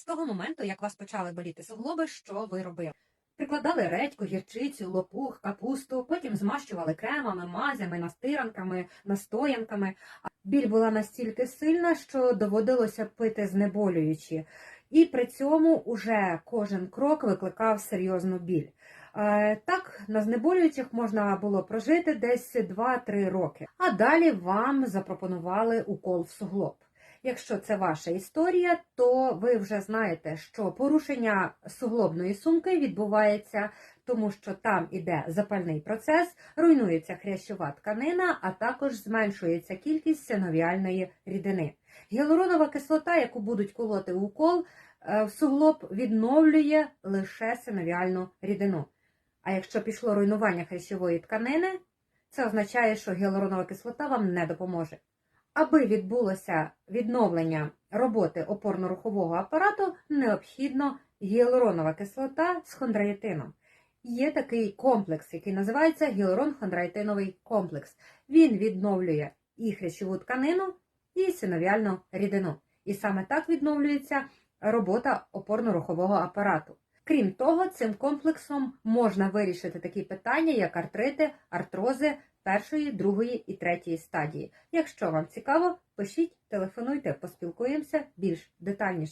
З того моменту, як вас почали боліти суглоби, що ви робили? Прикладали редьку, гірчицю, лопух, капусту, потім змащували кремами, мазями, настиранками, настоянками. А Біль була настільки сильна, що доводилося пити знеболюючі, і при цьому уже кожен крок викликав серйозну біль. Так, на знеболюючих можна було прожити десь 2-3 роки, а далі вам запропонували укол в суглоб. Якщо це ваша історія, то ви вже знаєте, що порушення суглобної сумки відбувається, тому що там іде запальний процес, руйнується хрящова тканина, а також зменшується кількість синовіальної рідини. Гіалуронова кислота, яку будуть колоти в укол, е, в суглоб відновлює лише синовіальну рідину. А якщо пішло руйнування хрящової тканини, це означає, що гіалуронова кислота вам не допоможе. Аби відбулося відновлення роботи опорно-рухового апарату, необхідно гіалуронова кислота з хондроїтином. Є такий комплекс, який називається гіалурон-хондроїтиновий комплекс. Він відновлює і хрящову тканину, і синовіальну рідину. І саме так відновлюється робота опорно-рухового апарату. Крім того, цим комплексом можна вирішити такі питання, як артрити, артрози першої, другої і третьої стадії. Якщо вам цікаво, пишіть, телефонуйте, поспілкуємося більш детальніше.